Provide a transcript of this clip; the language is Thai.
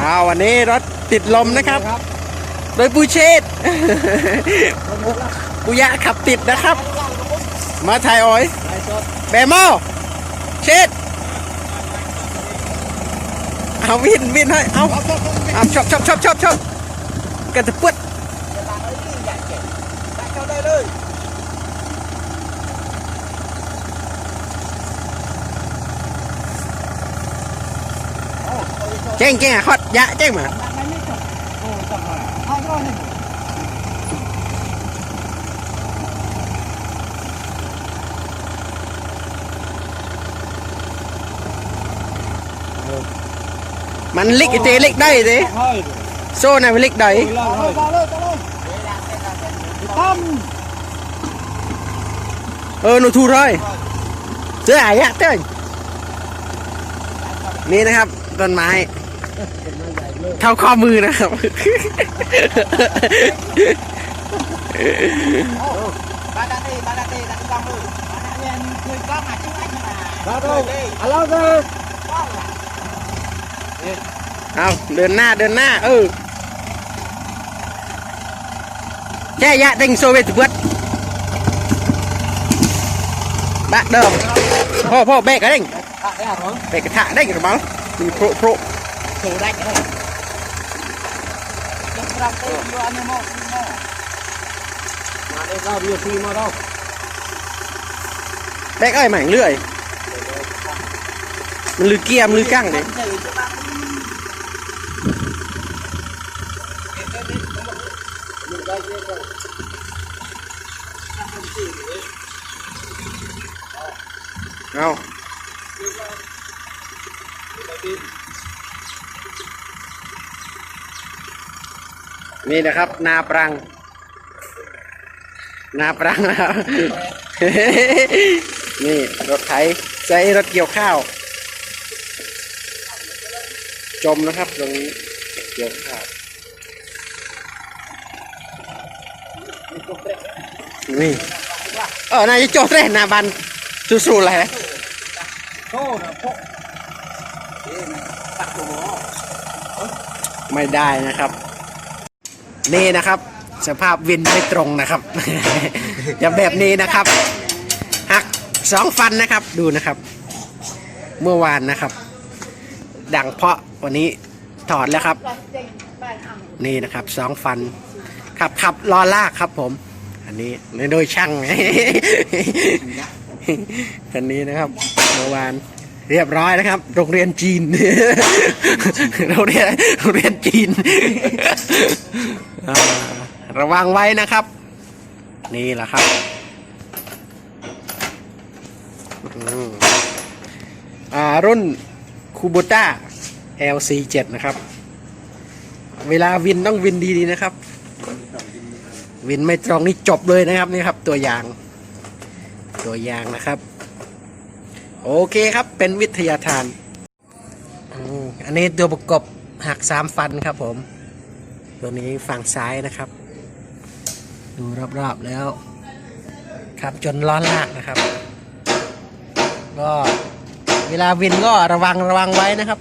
อ้าววันนี้รถติดลมนะครับ โดยปูเชษฐ์ปุยะขับติดนะครับ มาถ่ายอ้อยไล่สดแบมอเชษฐ์เอาวินวินให้เอาเอาชอบชอบชอบชอบชอบกันจะปวด จ้งแจ้งฮอตยะแจ้งมา โอ้จังหวะเอาร้อยหนึ่ง มันลิกไอเตลิกได้เต เฮ้ย โซ่น่ะมันลิกได้ เลยเลยเลยเลยตั้ม เออหนูถูกเลยเสื้อหายะเต้ยนี่นะครับต้นไม้ เท่าข้อมือนะครับ บาดาเตบาดาเตดักกองมือบาดาเรียนคือกล้องอ่ะชื่ออะไรนะ มาดูฮัลโหลเลย กล้องอ่ะ เอาเดินหน้าเดินหน้า เออแค่ยะเด้งโซเวตเบิดบะเดิมพ่อพ่อเบรกกระเด้ง อ่ะไอ้หรอ เบรกกระทะเด้งกระเป๋ามีโปรโปร ถูได้เลยยังเราเตอยู่อันนี้โม่โม่ มาได้เราเรียกที sampai dua animo. Mana kau dia pergi mana? Bek ai mảnh lưỡi. Mình kia, lưỡi căng đấy. Nào. นี่นะครับ นาปรัง นาปรังนะครับ นี่รถไถใช้รถเกี่ยวข้าว จมนะครับตรงนี้เกี่ยวข้าวนี่เออนายจะโจทย์เลยนาบันสู้ๆเลยนะโซ่นะพไม่ได้นะครับ นี่นะครับ สภาพวินไม่ตรงนะครับ อย่าแบบนี้นะครับหักสองฟันนะครับดูนะครับ เมื่อวานนะครับ ดังเพาะวันนี้ถอดแล้วครับ นี่นะครับสองฟันขับขับล้อลากครับผม อันนี้โดยช่างคันนี้นะครับเมื่อวาน เรียบร้อยนะครับ โรงเรียนจีน โรงเรียนโรงเรียนจีน ระวังไว้นะครับ นี่แหละครับอ่ารุ่นคูบูต้า LC7 นะครับ เวลาวินต้องวินดีๆนะครับ วินไม่ตรงนี่จบเลยนะครับนี่ครับ ตัวอย่าง ตัวอย่างนะครับ โอเคครับเป็นวิทยาทาน อันนี้ตัวประกบหักสามฟันครับผม ตัวนี้ฝั่งซ้ายนะครับ ดูรอบๆแล้ว ครับจนล้อนลากนะครับ ก็เวลาวินก็ระวังระวังไว้นะครับ